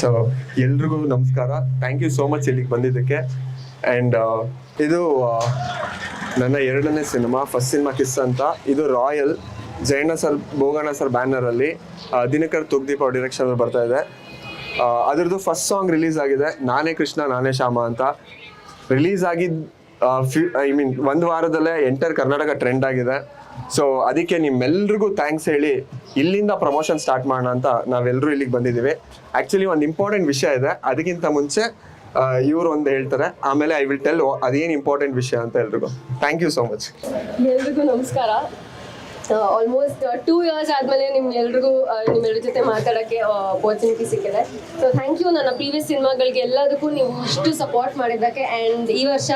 So ಎಲ್ರಿಗೂ ನಮಸ್ಕಾರ. Thank you so much ಇಲ್ಲಿಗೆ ಬಂದಿದ್ದಕ್ಕೆ. ಆ್ಯಂಡ್ ಇದು ನನ್ನ ಎರಡನೇ ಸಿನಿಮಾ ಫಸ್ಟ್ ಸಿನಿಮಾ ಕಿಸ್ ಅಂತ. ಇದು royal Jayanna sir, Bhoganna sir ಬ್ಯಾನರಲ್ಲಿ Dinakar Thoogudeepa ಅವ್ರ ಡಿರೆಕ್ಷನ್ ಬರ್ತಾ ಇದೆ. ಅದರದ್ದು ಫಸ್ಟ್ ಸಾಂಗ್ ರಿಲೀಸ್ ಆಗಿದೆ. ನಾನೇ ಕೃಷ್ಣ, ನಾನೇ ಶ್ಯಾಮ ಅಂತ. ರಿಲೀಸ್ ಆಗಿದ್ ಐ ಮೀನ್ ಒಂದು ವಾರದಲ್ಲೇ ಎಂಟರ್ ಕರ್ನಾಟಕ ಟ್ರೆಂಡ್ ಆಗಿದೆ. ಸೊ ಅದಕ್ಕೆ ನಿಮ್ಮೆಲ್ರಿಗೂ ಥ್ಯಾಂಕ್ಸ್ ಹೇಳಿ ಇಲ್ಲಿಂದ ಪ್ರಮೋಷನ್ ಸ್ಟಾರ್ಟ್ ಮಾಡೋಣ ಅಂತ ನಾವೆಲ್ಲರೂ ಇಲ್ಲಿಗೆ ಬಂದಿದ್ದೀವಿ. ಆ್ಯಕ್ಚುಲಿ ಒಂದು ಇಂಪಾರ್ಟೆಂಟ್ ವಿಷಯ ಇದೆ. ಅದಕ್ಕಿಂತ ಮುಂಚೆ ಇವರು ಒಂದು ಹೇಳ್ತಾರೆ. ಆಮೇಲೆ ಐ ವಿಲ್ ಟೆಲ್ ಅದೇನು ಇಂಪಾರ್ಟೆಂಟ್ ವಿಷಯ ಅಂತ ಎಲ್ರಿಗೂ. ಥ್ಯಾಂಕ್ ಯು ಸೋ ಮಚ್ ಎಲ್ರಿಗೂ ನಮಸ್ಕಾರ. ಆಲ್ಮೋಸ್ಟ್ ಟೂ ಇಯರ್ಸ್ ಆದಮೇಲೆ ನಿಮ್ ಎಲ್ರಿಗೂ ಆ, ನಿಮ್ಮೆಲ್ಲರ ಜೊತೆ ಮಾತಾಡೋಕ್ಕೆ ಅಪರ್ಚುನಿಟಿ ಸಿಕ್ಕಿದೆ. ಸೊ ಥ್ಯಾಂಕ್ ಯು ನನ್ನ ಪ್ರೀವಿಯಸ್ ಸಿನಿಮಾಗಳಿಗೆ ಎಲ್ಲದಕ್ಕೂ ನೀವು ಇಷ್ಟು ಸಪೋರ್ಟ್ ಮಾಡಿದ್ದಕ್ಕೆ. ಆ್ಯಂಡ್ ಈ ವರ್ಷ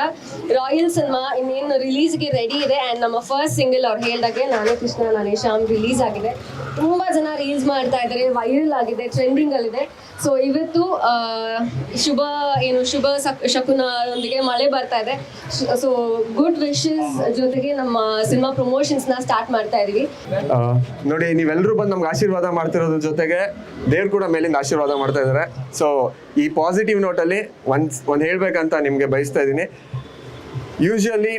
ರಾಯಲ್ ಸಿನಿಮಾ ಇನ್ನೇನು ರಿಲೀಸ್ಗೆ ರೆಡಿ ಇದೆ. ಆ್ಯಂಡ್ ನಮ್ಮ ಫಸ್ಟ್ ಸಿಂಗಲ್ ಅವ್ರು ಹೇಳ್ದಾಗೆ ನಾನೇ ಕೃಷ್ಣ ನಾನೇ ಶ್ಯಾಮ್ ರಿಲೀಸ್ ಆಗಿದೆ. ತುಂಬ ಜನ ರೀಲ್ಸ್ ಮಾಡ್ತಾ ಇದ್ದಾರೆ ವೈರಲ್ ಆಗಿದೆ ಟ್ರೆಂಡಿಂಗಲ್ಲಿದೆ ಸೊ ಇವತ್ತು ಶುಭ ಏನು ಶುಭ ಶಕುನ ಒಂದಿಗೆ ಮಳೆ ಬರ್ತಾ ಇದೆ. ಸೊ ಗುಡ್ ವಿಶಸ್ ಜೊತೆಗೆ ನಮ್ಮ ಸಿನಿಮಾ ಪ್ರಮೋಷನ್ಸ್ನ ಸ್ಟಾರ್ಟ್ ಮಾಡ್ತಾ ಇದೀವಿ. ನೋಡಿ ನೀವೆಲ್ಲರೂ ಬಂದು ನಮ್ಗೆ ಆಶೀರ್ವಾದ ಮಾಡ್ತಿರೋದ್ರ ಜೊತೆಗೆ ದೇವ್ರು ಕೂಡ ಮೇಲಿಂದ ಆಶೀರ್ವಾದ ಮಾಡ್ತಾ ಇದ್ದಾರೆ ಸೊ ಈ ಪಾಸಿಟಿವ್ ನೋಟಲ್ಲಿ ಒಂದ್ ಒಂದು ಹೇಳ್ಬೇಕಂತ ನಿಮಗೆ ಬಯಸ್ತಾ ಇದ್ದೀನಿ ಯೂಶಲಿ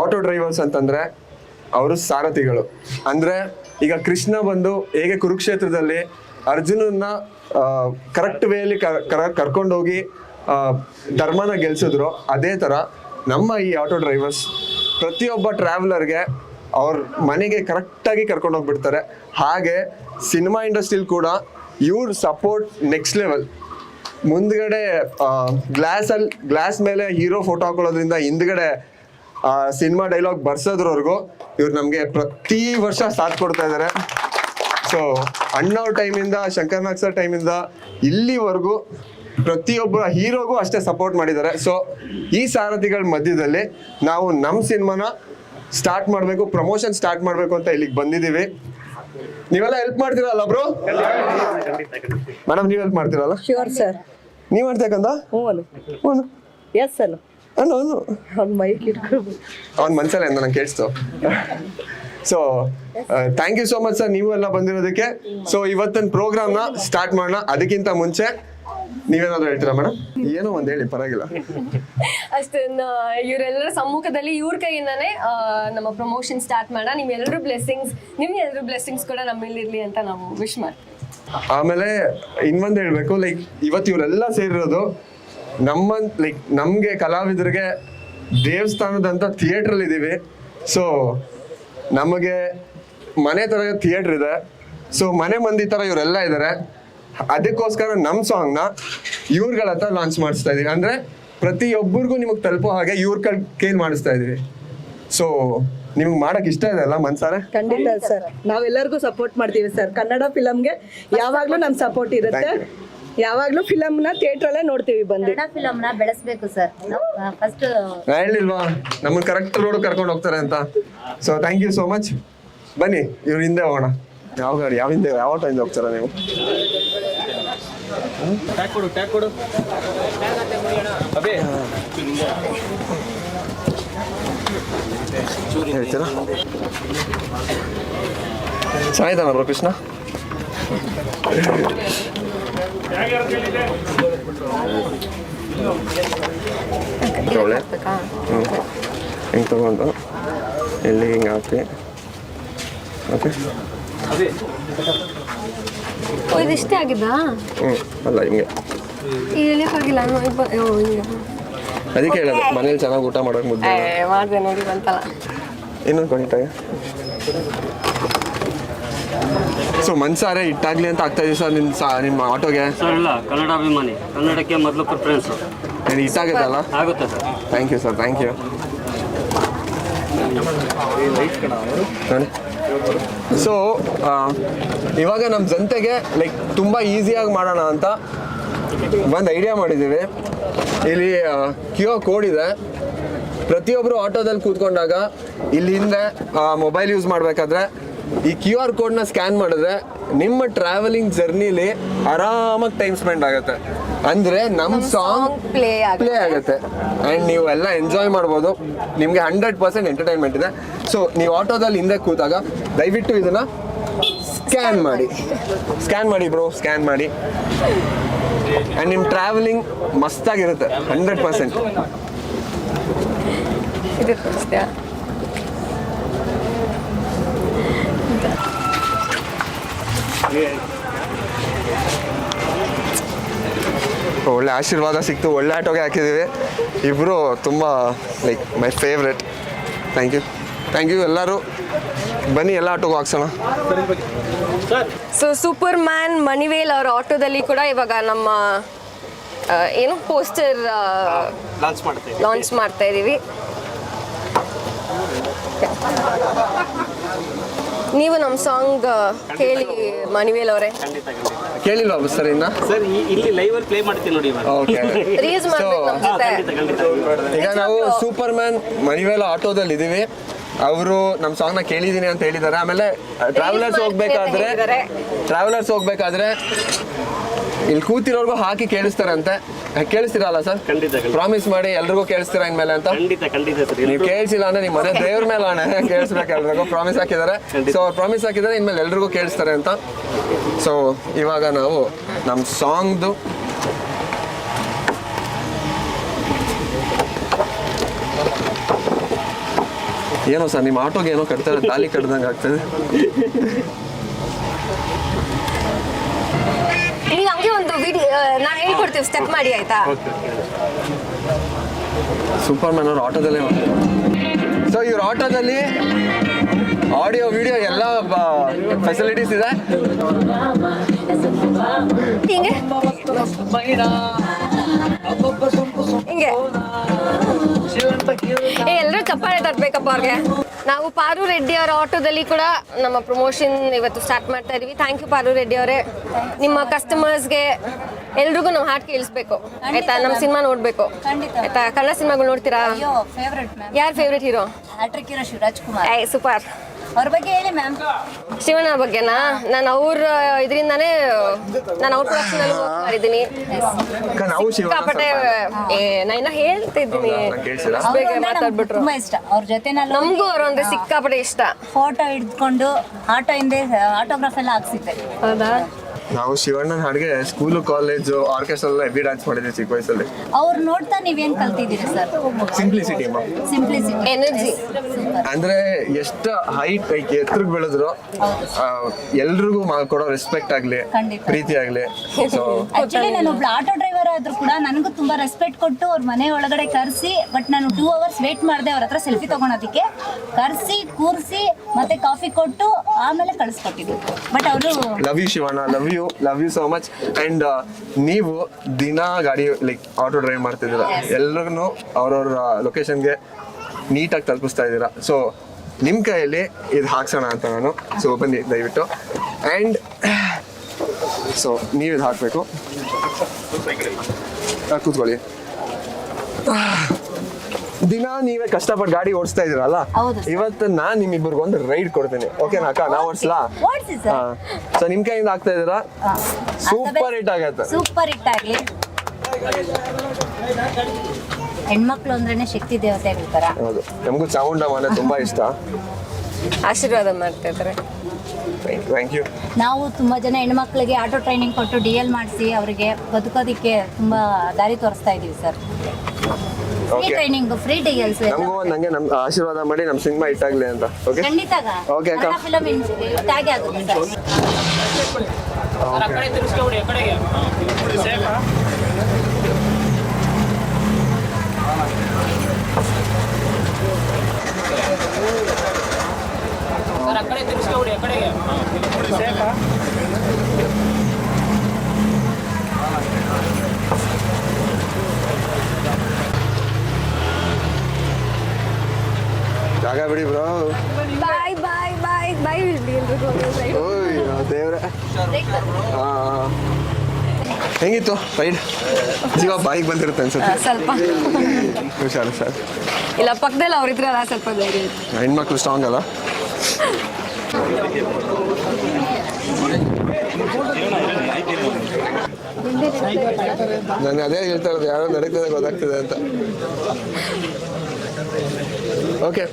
ಆಟೋ ಡ್ರೈವರ್ಸ್ ಅಂತಂದ್ರೆ ಅವರು ಸಾರಥಿಗಳು. ಅಂದ್ರೆ ಈಗ ಕೃಷ್ಣ ಬಂದು ಹೇಗೆ ಕುರುಕ್ಷೇತ್ರದಲ್ಲಿ ಅರ್ಜುನನ್ನ ಕರೆಕ್ಟ್ ವೇಲಿ ಕರ್ಕೊಂಡೋಗಿ ಧರ್ಮನ ಗೆಲ್ಸಿದ್ರು, ಅದೇ ತರ ನಮ್ಮ ಈ ಆಟೋ ಡ್ರೈವರ್ಸ್ ಪ್ರತಿಯೊಬ್ಬ ಟ್ರಾವೆಲರ್ಗೆ ಅವ್ರ ಮನೆಗೆ ಕರೆಕ್ಟಾಗಿ ಕರ್ಕೊಂಡು ಹೋಗ್ಬಿಡ್ತಾರೆ ಹಾಗೆ ಸಿನಿಮಾ ಇಂಡಸ್ಟ್ರಿಲಿ ಕೂಡ ಇವ್ರ ಸಪೋರ್ಟ್ ನೆಕ್ಸ್ಟ್ ಲೆವೆಲ್ ಮುಂದ್ಗಡೆ ಗ್ಲಾಸ್ ಅಲ್ಲಿ ಗ್ಲಾಸ್ ಮೇಲೆ ಹೀರೋ ಫೋಟೋ ಹಾಕೊಳ್ಳೋದ್ರಿಂದ ಹಿಂದ್ಗಡೆ ಸಿನಿಮಾ ಡೈಲಾಗ್ ಬರ್ಸೋದ್ರವರೆಗೂ ಇವ್ರು ನಮಗೆ ಪ್ರತಿ ವರ್ಷ ಸಾಥ್ ಕೊಡ್ತಾ ಇದ್ದಾರೆ ಸೊ ಅಣ್ಣವ್ರ ಟೈಮಿಂದ ಶಂಕರ್ ನಾಗ್ ಸರ್ ಟೈಮಿಂದ ಇಲ್ಲಿವರೆಗೂ ಪ್ರತಿಯೊಬ್ಬ ಹೀರೋಗೂ ಅಷ್ಟೇ ಸಪೋರ್ಟ್ ಮಾಡಿದ್ದಾರೆ. ಸೊ ಈ ಸಾರಥಿಗಳ ಮಧ್ಯದಲ್ಲಿ ನಾವು ನಮ್ಮ ಸಿನಿಮಾನ ಸ್ಟಾರ್ಟ್ ಮಾಡಬೇಕು ಪ್ರಮೋಷನ್ ಸ್ಟಾರ್ಟ್ ಮಾಡಬೇಕು ಅಂತ ಇಲ್ಲಿಗೆ ಬಂದಿದ್ದೀವಿ ನೀವೆಲ್ಲ ಹೆಲ್ಪ್ ಮಾಡ್ತೀರಲ್ಲ ಬ್ರೋ ಮೇಡಮ್ ನೀವು ಹೆಲ್ಪ್ ಮಾಡ್ತೀರಲ್ಲ? ಶ್ಯೂರ್ ಸರ್ ನೀವು ಮಾಡ್ತಕ್ಕಂತ ಹ್ಞೂ ಎಸ್ ಅನು ಅನ್ನು ಅವನು ಅವ್ನ ಮೈಕ್ ಅವ್ನ ಮನ್ಸಲ್ಲ ಅಂತ ನಂಗೆ ಕೇಳಿಸ್ತು. So thank you so much sir ನೀವು ಎಲ್ಲ ಬಂದಿರೋದಕ್ಕೆ. ಸೊ ಇವತ್ತಿನ ಪ್ರೋಗ್ರಾಮ್ನ ಸ್ಟಾರ್ಟ್ ಮಾಡೋಣ. ಅದಕ್ಕಿಂತ ಮುಂಚೆ ನೀವೇನಾದ್ರು ಹೇಳ್ತೀರಾ ಮೇಡಮ್ ಏನೋ ಒಂದ್ ಹೇಳಿ ಪರವಾಗಿಲ್ಲ. ಅಷ್ಟನ್ನ ಇವರೆಲ್ಲರ ಸಮ್ಮುಖದಲ್ಲಿ ಇವ್ರ ಕೈಯಿಂದಾನೇ ಆ, ನಮ್ಮ ಪ್ರಮೋಷನ್ ಸ್ಟಾರ್ಟ್ ಮಾಡೋಣ. ನಿಮ್ಮೆಲ್ಲರೂ ಬ್ಲೆಸ್ಸಿಂಗ್ಸ್ ನಿಮ್ಗೆಲ್ಲರೂ ಬ್ಲೆಸ್ಸಿಂಗ್ಸ್ ಕೂಡ ನಮ್ಮಲ್ಲಿರ್ಲಿ ಅಂತ ನಾವು ವಿಶ್ ಮಾಡ್ತೀವಿ. ಆಮೇಲೆ ಇನ್ನೊಂದು ಹೇಳ್ಬೇಕು ಲೈಕ್ ಇವತ್ತು ಇವರೆಲ್ಲ ಸೇರಿರೋದು ನಮ್ಮ ಲೈಕ್ ನಮಗೆ ಕಲಾವಿದರಿಗೆ ದೇವಸ್ಥಾನದಂತ ಥಿಯೇಟ್ರಲ್ಲಿ ಇದ್ದೀವಿ ಸೊ ನಮಗೆ ಮನೆ ಥರ ಥಿಯೇಟ್ರ್ ಇದೆ. ಸೊ ಮನೆ ಮಂದಿ ಥರ ಇವರೆಲ್ಲ ಇದ್ದಾರೆ ಅದಕ್ಕೋಸ್ಕರ ನಮ್ಮ ಸಾಂಗ್ನ ಇವ್ರುಗಳ ಹತ್ರ ಲಾಂಚ್ ಮಾಡಿಸ್ತಾ ಇದೀವಿ. ಅಂದರೆ ಪ್ರತಿಯೊಬ್ಬರಿಗೂ ನಿಮಗೆ ತಲುಪೋ ಹಾಗೆ ಇವ್ರ ಕೈಲಿ ಮಾಡಿಸ್ತಾ ಇದೀವಿ. ಸೊ ನಿಮ್ಗೆ ಮಾಡಕ್ ಇಷ್ಟ ಇದೆ ಅಲ್ಲ ಮನ್ಸಾರ? ಖಂಡಿತ ಸರ್. ನಾವೆಲ್ಲರಿಗೂ ಸಪೋರ್ಟ್ ಮಾಡ್ತೀವಿ ಸರ್. ಕನ್ನಡ ಫಿಲಮ್ಗೆ ಯಾವಾಗಲೂ ನಮ್ಮ ಸಪೋರ್ಟ್ ಇರುತ್ತೆ. ಯಾವಾಗಲೂ ಥಿಯೇಟರ್ ಅಲ್ಲೇ ನೋಡ್ತೀವಿ ಬಂದು. ಕನ್ನಡ ನ ಬೆಳೆಸ್ಬೇಕು ಸರ್. ಫಸ್ಟ್ ನಾ ಹೇಳಿಲ್ವಾ? ನಮ್ಮನ್ನ ಕರೆಕ್ಟ್ ರೋಡ್ ಕರ್ಕೊಂಡು ಹೋಗ್ತಾರೆ ಅಂತ. So thank you so much ಬನ್ನಿ ಇವ್ರ ಹಿಂದೆ ಹೋಗೋಣ. ಯಾವ ಗಾಡಿ ಯಾವ ಹಿಂದೆ ಯಾವ ಟೈಮ್ ಹೋಗ್ತಾರ ನೀವು? ಹೇಳ್ತೀರಾ? ಚೆನ್ನಾಗಿದ್ದಾನ ಬ್ರೋ ಕೃಷ್ಣ? ಒಳ್ಳೆ ಹ್ಞೂ ಹಿಂಗೆ ತಗೊಂಡು ಎಲ್ಲಿ ಹಿಂಗೆ ಹಾಕಿ ಓಕೆ ಇದಿಷ್ಟೇ ಆಗಿದ್ದಾ ಹ್ಞೂ ಅಲ್ಲ ಹಿಂಗೆ ಹೇಳಿಕ್ಕಾಗಿಲ್ಲ ಅದಕ್ಕೆ ಹೇಳೋದು ಮನೇಲಿ ಚೆನ್ನಾಗಿ ಊಟ ಮಾಡೋಕೆ ಮುದ್ದೆ ಮಾಡಿದೆ ನೋಡಿ ಬಂತಲ್ಲ ಇನ್ನೊಂದು ಕೊಂಡಿಟ್ಟಾಗ ಸೊ ಮನ್ಸಾರೆ ಇಟ್ಟಾಗ್ಲಿ ಅಂತ ಆಗ್ತಾ ಇದೆ ಸರ್ ನಿಮ್ಮ ನಿಮ್ಮ ಆಟೋಗೆ? ಸರ್ ಇಲ್ಲ ಕನ್ನಡ ಅಭಿಮಾನಿ ಕನ್ನಡಕ್ಕೆ ಮೊದಲು ಪ್ರಿಫರೆನ್ಸ್ ಏನು ಇಟ್ಟಾಗತ್ತಲ್ಲ? ಆಗುತ್ತೆ sir. Thank you sir thank you so ಇವಾಗ ನಮ್ಮ ಜನತೆಗೆ ಲೈಕ್ ತುಂಬ ಈಸಿಯಾಗಿ ಮಾಡೋಣ ಅಂತ ಒಂದು ಐಡಿಯಾ ಮಾಡಿದ್ದೀವಿ. ಇಲ್ಲಿ ಕ್ಯೂ ಆರ್ ಕೋಡ್ ಇದೆ. ಪ್ರತಿಯೊಬ್ಬರು ಆಟೋದಲ್ಲಿ ಕೂತ್ಕೊಂಡಾಗ ಇಲ್ಲಿ ಹಿಂದೆ ಮೊಬೈಲ್ ಯೂಸ್ ಮಾಡಬೇಕಾದ್ರೆ ಈ ಕ್ಯೂ ಆರ್ ಕೋಡ್ನ ಸ್ಕ್ಯಾನ್ ಮಾಡಿದ್ರೆ ನಿಮ್ಮ ಟ್ರಾವೆಲಿಂಗ್ ಜರ್ನಿಲಿ ಆರಾಮಾಗಿ ಟೈಮ್ ಸ್ಪೆಂಡ್ ಆಗುತ್ತೆ. ಅಂದ್ರೆ ನಮ್ಮ ಸಾಂಗ್ ಪ್ಲೇ ಪ್ಲೇ ಆಗುತ್ತೆ. ಆ್ಯಂಡ್ ನೀವು ಎಲ್ಲ ಎಂಜಾಯ್ ಮಾಡ್ಬೋದು. ನಿಮಗೆ ಹಂಡ್ರೆಡ್ ಪರ್ಸೆಂಟ್ ಎಂಟರ್ಟೈನ್ಮೆಂಟ್ ಇದೆ. ಸೊ ನೀವು ಆಟೋದಲ್ಲಿ ಹಿಂದೆ ಕೂತಾಗ ದಯವಿಟ್ಟು ಇದನ್ನ ಸ್ಕ್ಯಾನ್ ಮಾಡಿ. ಸ್ಕ್ಯಾನ್ ಮಾಡಿ ಬ್ರೋ ಸ್ಕ್ಯಾನ್ ಮಾಡಿ. ಆ್ಯಂಡ್ ನಿಮ್ಮ ಟ್ರಾವೆಲಿಂಗ್ ಮಸ್ತಾಗಿರುತ್ತೆ ಹಂಡ್ರೆಡ್ ಪರ್ಸೆಂಟ್ ಒಳ್ಳೆ ಆಶೀರ್ವಾದ ಸಿಕ್ತು. ಒಳ್ಳೆ ಆಟೋಗೆ ಹಾಕಿದ್ದೀವಿ. ಇಬ್ಬರು ತುಂಬ like my favourite thank you thank you ಎಲ್ಲರೂ. ಬನ್ನಿ ಎಲ್ಲ ಆಟೋಗೆ ಹಾಕ್ಸೋಣ. ಸೊ ಸೂಪರ್ ಮ್ಯಾನ್ ಮಣಿವೇಲ್ ಅವರ ಆಟೋದಲ್ಲಿ ಕೂಡ ಇವಾಗ ನಮ್ಮ ಏನು ಪೋಸ್ಟರ್ ಲಾಂಚ್ ಮಾಡ್ತಾ ಇದ್ದೀವಿ. ನೀವು ನಮ್ಮ ಸಾಂಗ್ ಕೇಳಿ ಮಣಿವೇಲ್ ಅವರೇ. ಕೇಳಿಲ್ವಾ ಸರ್ ಇನ್ನ? ಸರ್ ಇಲ್ಲಿ ಲೈವ್ ಅಲ್ಲಿ ಪ್ಲೇ ಮಾಡ್ತೀನಿ ನೋಡಿ ಇವಾಗ. ಓಕೆ ರೀಸ್ ಮಾಡ್ಬೇಕು ನಮ್ಮ ಜೊತೆ. ಈಗ ನಾವು ಸೂಪರ್ ಮ್ಯಾನ್ ಮಣಿವೇಲ್ ಆಟೋದಲ್ಲಿ ಇದೀವಿ. ಅವರು ನಮ್ಮ ನ ಕೇಳಿದೀನಿ ಅಂತ ಹೇಳಿದ್ದಾರೆ. ಆಮೇಲೆ ಟ್ರಾವೆಲರ್ಸ್ ಹೋಗ್ಬೇಕಾದ್ರೆ ಟ್ರಾವೆಲರ್ಸ್ ಹೋಗ್ಬೇಕಾದ್ರೆ ಇಲ್ಲಿ ಕೂತಿರೋರ್ಗು ಹಾಕಿ ಕೇಳಿಸ್ತಾರಂತೆ. ಕೇಳಿಸ್ತೀರಲ್ಲ ಸರ್? ಖಂಡಿತ ಖಂಡಿತ. ಪ್ರಾಮಿಸ್ ಮಾಡಿ ಎಲ್ರಿಗೂ ಕೇಳಿಸ್ತೀರಾ ಇನ್ಮೇಲೆ ಅಂತ? ಖಂಡಿತ ಖಂಡಿತ ಸರ್. ನೀವು ಕೇಳಿಸಿಲ್ಲ ಅಂದ್ರೆ ನಿಮ್ಮ ಮನೆ ದೇವ್ರ ಮೇಲೆ ಅಣ್ಣ ಕೇಳಿಸ್ಬೇಕು ಎಲ್ರಿಗೂ. ಪ್ರಾಮಿಸ್ ಹಾಕಿದ್ದಾರೆ. ಸೊ ಅವ್ರು ಪ್ರಾಮಿಸ್ ಹಾಕಿದ್ದಾರೆ ಇನ್ಮೇಲೆ ಎಲ್ರಿಗೂ ಕೇಳಿಸ್ತಾರೆ ಅಂತ. ಸೊ ಇವಾಗ ನಾವು ನಮ್ಮ ಸಾಂಗ್ದು ಏನೋ ಸರ್ ನಿಮ್ಮ ಆಟೋಗೆ ಏನೋ ಕಟ್ತಾರೆ ತಾಲಿ ಕಟ್ದಂಗೆ ಆಗ್ತದೆ ನೀವು ಹಂಗೆ ಒಂದು ವಿಡಿಯೋ ನಾವು ಹೇಳ್ಕೊಡ್ತೀವಿ ಸ್ಟೆಪ್ ಮಾಡಿ ಆಯ್ತಾ? ಸೂಪರ್ ಮ್ಯಾನ್ ಅವ್ರು ಆಟೋದಲ್ಲೇ ಸೊ ಇವ್ರ ಆಟೋದಲ್ಲಿ ಆಡಿಯೋ ವಿಡಿಯೋ ಎಲ್ಲ ಫೆಸಿಲಿಟೀಸ್ ಇದೆ. ಹಿಂಗೆ? ಹಿಂಗೆ? ಏ ಎಲ್ಲರೂ ಚಪ್ಪಾಳೆ ತಟ್ಬೇಕಪ್ಪ ಅವ್ರಿಗೆ. ನಾವು ಪಾರು ರೆಡ್ಡಿ ಅವರ ಆಟೋದಲ್ಲಿ ಕೂಡ ನಮ್ಮ ಪ್ರಮೋಷನ್ ಇವತ್ತು ಸ್ಟಾರ್ಟ್ ಮಾಡ್ತಾ ಇದೀವಿ. ಥ್ಯಾಂಕ್ ಯು ಪಾರು ರೆಡ್ಡಿ ಅವರೇ. ನಿಮ್ಮ ಕಸ್ಟಮರ್ಸ್ಗೆ ಎಲ್ರಿಗೂ ನಾವು ಹಾಡ್ ಕೇಳಿಸ್ಬೇಕು. ಆಯ್ತಾ? ನಮ್ಮ ಸಿನಿಮಾ ನೋಡ್ಬೇಕು. ಖಂಡಿತ. ಆಯ್ತಾ? ಕನ್ನಡ ಸಿನಿಮಾಗಳು ನೋಡ್ತೀರಾ? ಯಾರು favourite hero hattrick hero Shivaraj Kumar. ಏ ಸೂಪರ್ ಅವ್ರ ಬಗ್ಗೆ ಹೇಳಿ ಮ್ಯಾಮ್ ಶಿವನ ಬಗ್ಗೆನಾ? ನಾನು ಅವ್ರ ಇದರಿಂದಾನೇ ನಾನು ಅವ್ರ ಪ್ರೊಡಕ್ಷನ್ ವರ್ಕ್ ಮಾಡಿದ್ದೀನಿ. ನಾವು ಶಿವಣ್ಣ ಸಿಕ್ಕಾಪಟ್ಟೆ ಏ ನಾ ಇನ್ನ ಹೇಳ್ತಿದ್ದೀನಿ. ಹೌದಾ? ಕೇಳ್ಸಿಲ್ಲ? ಬೇಗ ಮಾತಾಡ್ಬಿಟ್ರು. ತುಂಬಾ ಇಷ್ಟ. ಅವ್ರ ಜೊತೆ ನಮಗೂ ಅವ್ರು ಅಂದ್ರೆ ಸಿಕ್ಕಾಪಟ್ಟೆ ಇಷ್ಟ. ಫೋಟೋ ಹಿಡ್ಕೊಂಡು ಆಟೋ ಹಿಂದೆ ಆಟೋಗ್ರಾಫ್ ಎಲ್ಲ ಹಾಕ್ಸಿದ್ದೆ. ಹೌದಾ? ನಾವು ಶಿವಣ್ಣನ ಹಾಡಿಗೆ ಸ್ಕೂಲು ಕಾಲೇಜು ಆರ್ಕೆಸ್ಟ್ರಾ ಎಲ್ಲ ಹೆವಿ ಡ್ಯಾನ್ಸ್ ಮಾಡಿದ್ವಿ ಚಿಕ್ಕ ವಯಸ್ಸಲ್ಲಿ. ಅವ್ರು ನೋಡ್ತಾ ನೀವೇನ್ ಕಲ್ತಿದ್ದೀರಿ ಸರ್? ಸಿಂಪ್ಲಿಸಿಟಿ ಸಿಂಪ್ಲಿಸಿಟಿ ಎನರ್ಜಿ ಅಂದ್ರೆ ಎಷ್ಟು ಹೈಟ್ ಎತ್ತರಕ್ಕೆ ಬೆಳೆದ್ರು ಎಲ್ರಿಗೂ ಕೊಡೋ ರೆಸ್ಪೆಕ್ಟ್ ಆಗ್ಲಿ ಖಂಡಿತ. ಪ್ರೀತಿ ಆಗ್ಲಿ. ಸೊ ಆಕ್ಚುಲಿ ನಾನು ಒಬ್ಳು ಆಟೋ ಡ್ರೈವರ್ ಆದ್ರೂ ಕೂಡ ನನಗೂ ತುಂಬಾ ರೆಸ್ಪೆಕ್ಟ್ ಕೊಟ್ಟು ಅವ್ರ ಮನೆ ಒಳಗಡೆ ಕರೆಸಿ ಬಟ್ ನಾನು ಟೂ ಅವರ್ಸ್ ವೇಟ್ ಮಾಡಿದೆ ಅವ್ರ ಹತ್ರ ಸೆಲ್ಫಿ ತೊಗೊಳೋದಕ್ಕೆ. ಕರೆಸಿ ಕೂರಿಸಿ ಮತ್ತೆ ಕಾಫಿ ಕೊಟ್ಟು ಆಮೇಲೆ ಕಳಿಸ್ಕೊಟ್ಟಿದ್ದು. ಬಟ್ ಅವರು love you Shivanna. Love you love you so much and ನೀವು ದಿನ ಗಾಡಿ ಲೈಕ್ ಆಟೋ ಡ್ರೈವ್ ಮಾಡ್ತಿದ್ದೀರಾ? ಎಲ್ಲರಿಗೂ ಅವ್ರವ್ರ ಲೊಕೇಶನ್ಗೆ ನೀಟಾಗಿ ತಲುಪಿಸ್ತಾ ಇದ್ದೀರಾ. ಸೊ ನಿಮ್ಮ ಕೈಯಲ್ಲಿ ಇದು ಹಾಕ್ಸೋಣ ಅಂತ ನಾನು. ಸೊ ಬನ್ನಿ ದಯವಿಟ್ಟು. ಆ್ಯಂಡ್ ಸೊ ನೀವು ಇದು ಹಾಕಬೇಕು ಕೂತ್ಕೊಳ್ಳಿ. ದಿನ ನೀವೇ ಕಷ್ಟಪಟ್ಟು ಗಾಡಿ ಓಡಿಸ್ತಾ ಇದೀರಲ್ಲ. ಇವತ್ತು ನಾನು ನಿಮ್ಮಿಬ್ಬರಿಗೆ ಒಂದು ರೈಡ್ ಕೊಡ್ತೀನಿ. ಓಕೆನಾ ಅಕ್ಕ ನಾವು ಓಡಿಸ್ಲಾ? ಸೊ ನಿಮ್ ಕೈಯಿಂದ ಆಗ್ತಾ ಇದೀರಾ ಸೂಪರ್ ಹಿಟ್ ಆಗತ್ತೆ. ಸೂಪರ್ ಹಿಟ್ ಆಗ್ಲಿ. ಹೆಣ್ಮಕ್ಳು ಅಂದ್ರೇನೆ ಶಕ್ತಿ ದೇವತೆ ತರ ಹೌದು. ನಮಗೂ ಚಾಮುಂಡಮ್ಮ ಅಂದ್ರೆ ತುಂಬಾ ಇಷ್ಟ. ಆಶೀರ್ವಾದ ಮಾಡ್ತಾ ಇದ್ದಾರೆ. ನಾವು ತುಂಬಾ ಜನ ಹೆಣ್ಮಕ್ಳಿಗೆ ಆಟೋ ಟ್ರೈನಿಂಗ್ ಕೊಟ್ಟು ಡಿ ಎಲ್ ಮಾಡಿಸಿ ಅವರಿಗೆ ಬದುಕೋದಿಕ್ಕೆ ತುಂಬಾ ದಾರಿ ತೋರಿಸ್ತಾ ಇದೀವಿ sir. Free training free D sir ನಮಗೂ ಒಂದ್ ಆಶೀರ್ವಾದ ಮಾಡಿ ನಮ್ ಸಿನಿಮಾ ಹಿಟ್ ಆಗ್ಲಿ ಅಂತ. ಓಕೆ ಖಂಡಿತ Okay, ಅಕ್ಕ. ಫಿಲಮ್ ಟ್ಯಾಗ್ ಆಗುತ್ತೆ ಸರ್. ಜಾಗ ಬಿಡಿ ಬ್ರೋ. ಬಾಯ್ ಬಾಯ್ ಬಾಯ್. ಬಾಯ್ ಎಲ್ರಿಗೂ. ಓಯ್ ದೇವ್ರೆ. ಹೆಂಗಿತ್ತು ರೈಡ್ ಜೀವ ಬಾಯಿಗೆ ಬಂದಿರುತ್ತೆ ಅನ್ಸುತ್ತೆ. ಸ್ವಲ್ಪ. ಹುಷಾರು ಸರ್ ಇಲ್ಲ ಪಕ್ಕದಲ್ಲಿ ಅವ್ರ ಇದ್ರಲ್ಲ ಸ್ವಲ್ಪ ಧೈರ್ಯ. ಹೆಣ್ಮಕ್ಳು ಸ್ಟ್ರಾಂಗ್ ಅಲ್ಲ? ನಾನು ಅದೇ ಹೇಳ್ತಾ ಇರೋದು ಯಾರೋ ನಡೀತದೆ ಗೊತ್ತಾಗ್ತದೆ ಅಂತ. ಓಕೆ